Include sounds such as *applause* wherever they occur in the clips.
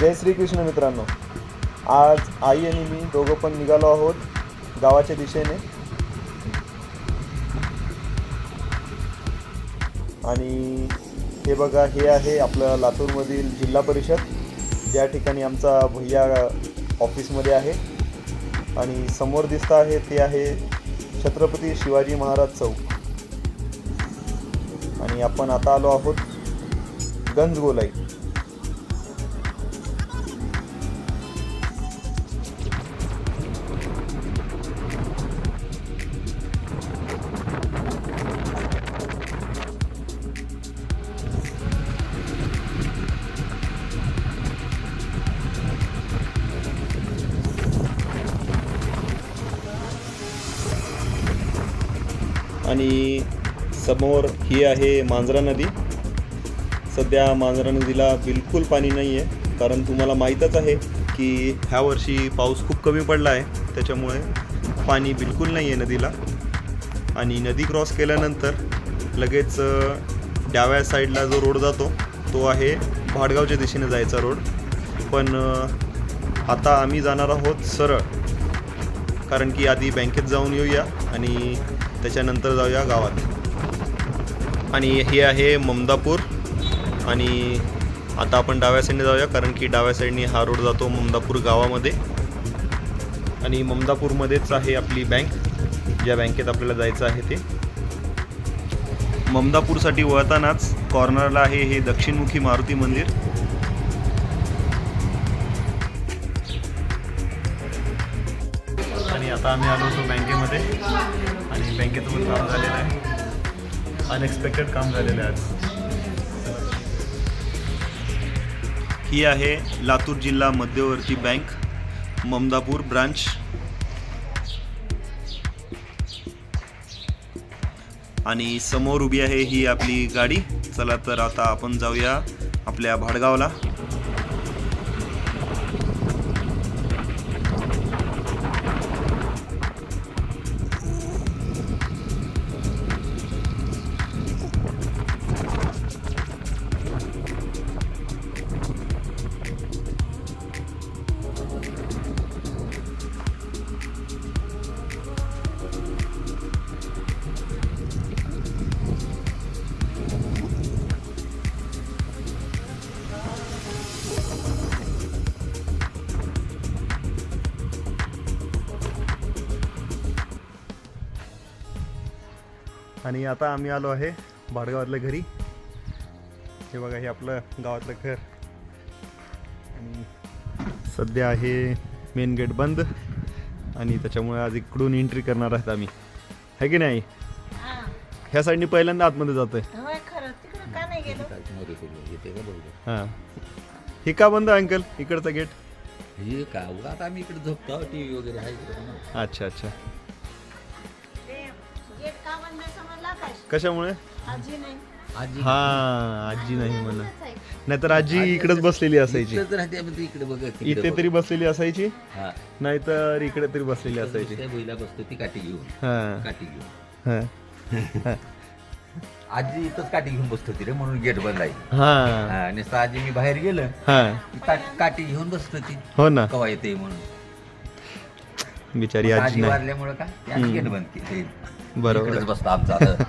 जय श्रीकृष्ण मित्रांनो. आज आई आणि मी दोघं पण निघालो आहोत गावाच्या दिशेने. आणि हे बघा हे आहे आपलं लातूरमधील जिल्हा परिषद. ज्या ठिकाणी आमचा भैया ऑफिसमध्ये आहे. आणि समोर दिसतं आहे ते आहे छत्रपती शिवाजी महाराज चौक. आणि आपण आता आलो आहोत गंजगोलाई. आणि समोर ही आहे मांजरा नदी. सध्या मांजरा नदीला बिलकुल पाणी नाही आहे कारण तुम्हाला माहीतच आहे की ह्या वर्षी पाऊस खूप कमी पडला आहे. त्याच्यामुळे पाणी बिलकुल नाही आहे नदीला. आणि नदी क्रॉस केल्यानंतर लगेच डाव्या साईडला जो रोड जातो तो आहे भाडगावच्या दिशेने जायचा रोड. पण आता आम्ही जाणार आहोत सरळ. कारण की आधी बँकेत जाऊन येऊया आणि त्याच्यानंतर जाऊया गावात. आणि हे आहे ममदापूर आणि आता आपण डाव्या साईडने जाऊया कारण की डाव्या साईडने हा रोड जातो ममदापूर गावामध्ये. आणि ममदापूरमध्येच आहे आपली बँक ज्या बँकेत आपल्याला जायचं आहे ते. ममदापूरसाठी वळतानाच कॉर्नरला आहे हे दक्षिणमुखी मारुती मंदिर. आता आम्ही आलो होतो बँकेमध्ये आणि बँकेचं पण काम झालेलं आहे. अनएक्सपेक्टेड काम झालेलं आहे आज. ही आहे लातूर जिल्हा मध्यवर्ती बँक ममदापूर ब्रांच. आणि समोर उभी आहे ही आपली गाडी. चला तर आता आपण जाऊया आपल्या भाडगावला. आणि आता आम्ही आलो आहे भाडगावातल्या घरी. हे बघा हे आपलं गावातलं घर. आणि सध्या आहे मेन गेट बंद. आणि त्याच्यामुळे आज इकडून एंट्री करणार आहेत आम्ही. आहे की नाही? हा. ह्या साईडनी पहिल्यांदा आतमध्ये जातोय. होय खरं. तिकडं का नाही गेलो? हां. हे का बंद अंकल? इकडचा गेट हे का? आम्ही इकडे झोपतो टीव्ही वगैरे. अच्छा अच्छा. कशामुळे? आजी नाही. आजी. हा आजी नाही म्हणा. नाहीतर आजी इकडेच बसलेली असायची. राहते तू इकडे इथे. तरी बसलेली असायची. हा. नाहीतर इकडे तरी बसलेली असायची. त्या बैला बसतो ती काठी घेऊन. हां. काठी घेऊन. हां. *laughs* आजी इथंच काठी घेऊन बसत होती रे म्हणून गेट बंद आहे. हां. हा, आणि आजी मी बाहेर गेलं हां. की काठी घेऊन बसत होती. हो ना. कवा येते म्हणून. बिचारी आजी आजी नाही. वारल्यामुळे का गेट बंद केली. बरोबर. इकडेच. बसतो आमचा आता.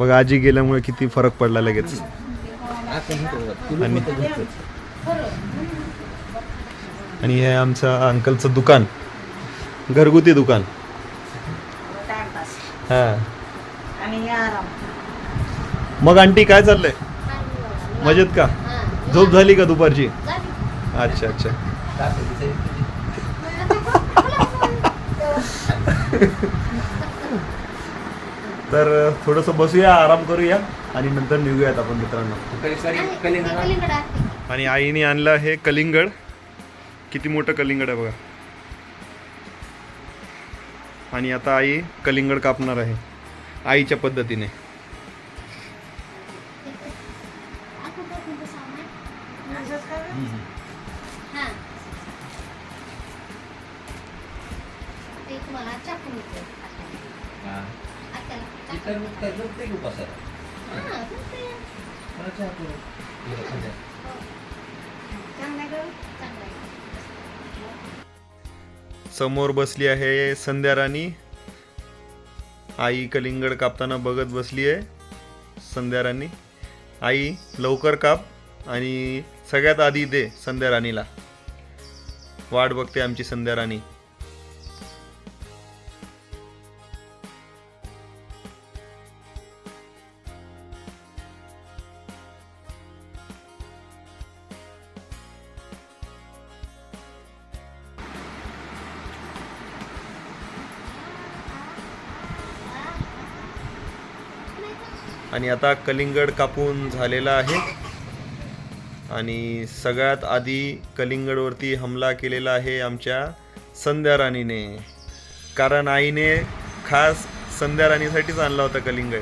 बघ आजी गेल्यामुळे किती फरक पडला लगेच. हे आणि- हे आमचं अंकलचं दुकान. घरगुती दुकान. हां हे. मग आंटी काय चाललंय? मजेत का? झोप झाली का दुपारची? अच्छा अच्छा. *laughs* *laughs* तर थोडंसं बसूया आराम करूया आणि नंतर निघूयात आपण मित्रांनो. आणि आईने आणलं आहे कलिंगड. किती मोठं कलिंगड आहे बघा. आणि आता आई कलिंगड कापणार आहे आईच्या पद्धतीने. का गं? हम्म. हा. चिकन तर जमते की उपासाला. चांगला आहे. समोर बसली आहे संध्या राणी आई कलिंगड कापताना बघत बसली आहे संध्या राणी आई लवकर काप आणि सगळ्यात आधी दे संध्या राणीला वाट बघते आमची संध्या राणी आणि आता कलिंगड कापून झालेला आहे. आणि सगळ्यात आधी कलिंगडवरती हमला केलेला आहे आमच्या संध्या राणीने. कारण आईने खास संध्या राणीसाठीच आणला होता कलिंगड.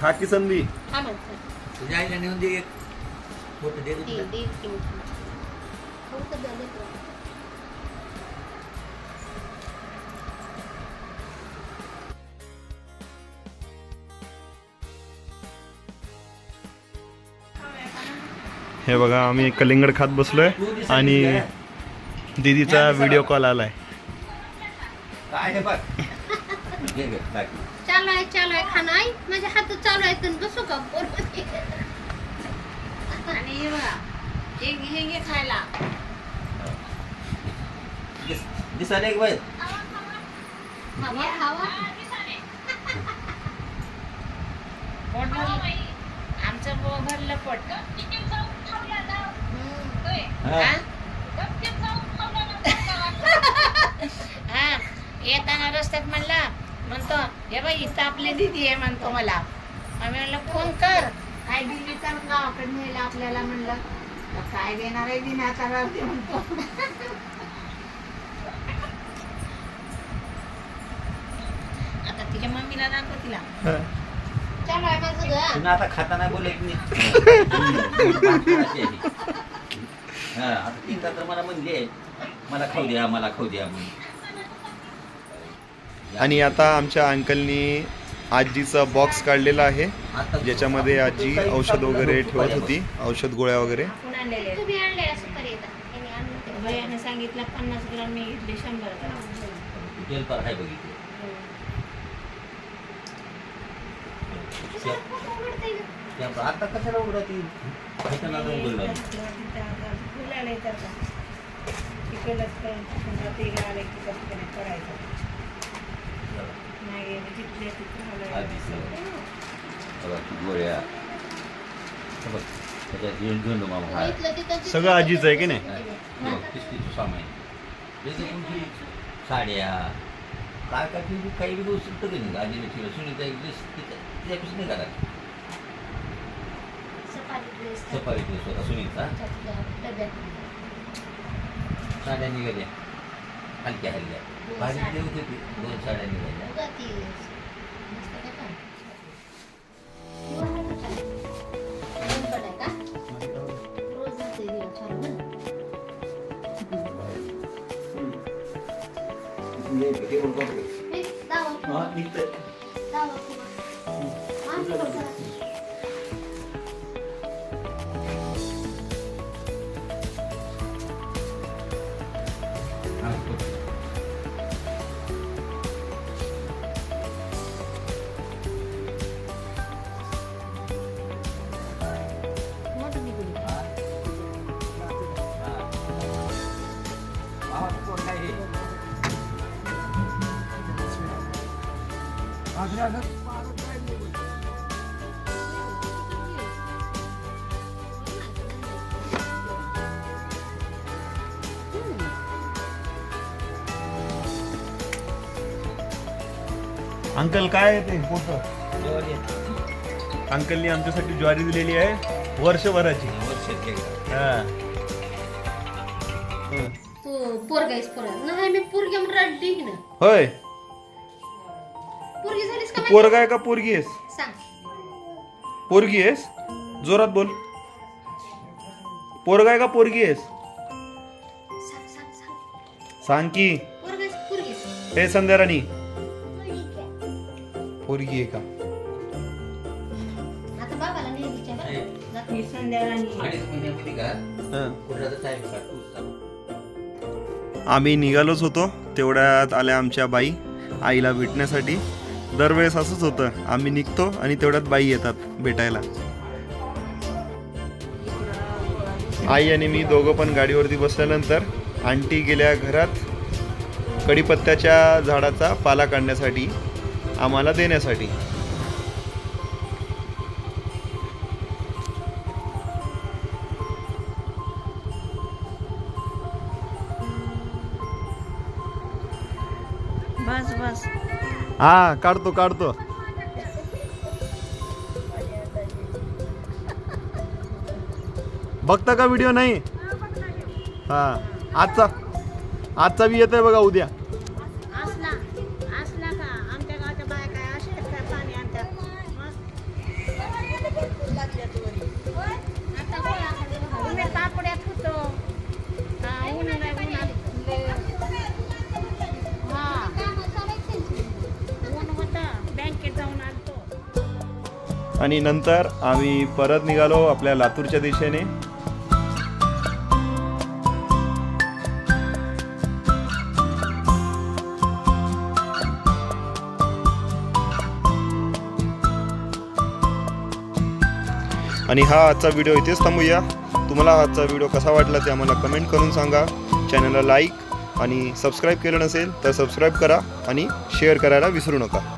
खा की संधी. हा. तुझ्या आईला नेऊन दे एक. फोटो दे हे बघा आम्ही कलिंगड खात बसलोय आणि दीदीचा व्हिडिओ कॉल आलाय. हे चालू आहे चालू आहे खाणं आई. माझ्या हातात चालू आहे तर बसू का? पोरमध्ये? आणि हे बघा हे घे हे घे खायला. दिस- दिसायला एक बाई. हवा हवा पोट भरलं. आमचं भरलं पोट. हा. हा? येताना रस्त्यात म्हणला म्हणतो हे बाई इथं आपली दिदी आहे म्हणतो मला. आम्ही म्हणलं फोन कर. काय दिली तर गावाकडे नेलं आपल्याला म्हणलं. काय देणार आहे दिना आता राहते म्हणतो. आता तिच्या मम्मीला दाखव तिला. चालू आहे माझं घर. तुम्ही आता खाता नाही. *laughs* बोलत आहे. हा आता तर मला म्हणले मला खाऊ द्या मला खाऊ द्या म्हणून. आणि आता आमच्या अंकलनी आजीचा बॉक्स काढलेला आहे आता ज्याच्यामध्ये आजी औषध वगैरे ठेवत होती औषध गोळ्या वगैरे. आपण आणलेले? तुम्ही आणले असं तरी भैयाने सांगितलं पन्नास ग्राम मी घेतले शंभर ग्राम. जेल पर आहे बघितलं. त्या- आता कशाला उघडा ती ह्याच्यानं आता उघडलं आधी सगळं. बघा ती गोळ्या हे बघ सगळं आजीच आहे की नाही? सामान तुमची साड्या. काय काय काही उचलतं की नाही. आजीने ठेवलं सुनीता एक ड्रेस तिच्यापासून नाही सफारी ड्रेस होता सुनीता साड्या निघाल्या. हलक्या हलक्या. भारी देऊ होती दोन साड्या निघाल्या. अंकल काय आहे ते मोठं अंकलनी आमच्यासाठी ज्वारी दिलेली आहे वर्षभराची. हा. हं. तू पोरगाईस पोरगा नाही मी पोरगी म्हणून रडली की ना होय. पोरगी आहे का पोरगी आहेस? सांग. पोरगी आहेस? जोरात बोल. पोरगा आहे का पोरगी आहेस? सांग सांग सांग. सांग की. हे संध्या राणी. पोरगी आहे. का? मी संध्याकाळी अडीच महिन्यामध्ये का? हं. कुठला तर टाइम काढतो चालू आम्ही निघालोच होतो तेवढ्यात आल्या आमच्या बाई आईला भेटण्यासाठी. दरवेळेस असंच होतं. आम्ही निघतो आणि तेवढ्यात बाई येतात भेटायला. आई आणि मी दोघं पण गाडीवरती बसल्यानंतर आंटी गेल्या घरात कडीपत्त्याच्या झाडाचा पाला काढण्यासाठी आम्हाला देण्यासाठी. हा काढतो काढतो. बघता का व्हिडिओ नाही? हा आजचा आजचा बी येतोय बघा उद्या. आणि नंतर आम्ही परत निघालो आपल्या लातूरच्या दिशेने. आणि हा आजचा व्हिडिओ इथेच थांबूया. तुम्हाला आजचा व्हिडिओ कसा वाटला ते आम्हाला कमेंट करून सांगा. चॅनलला लाईक आणि सबस्क्राईब केलं नसेल तर सबस्क्राईब करा आणि शेअर करायला विसरू नका.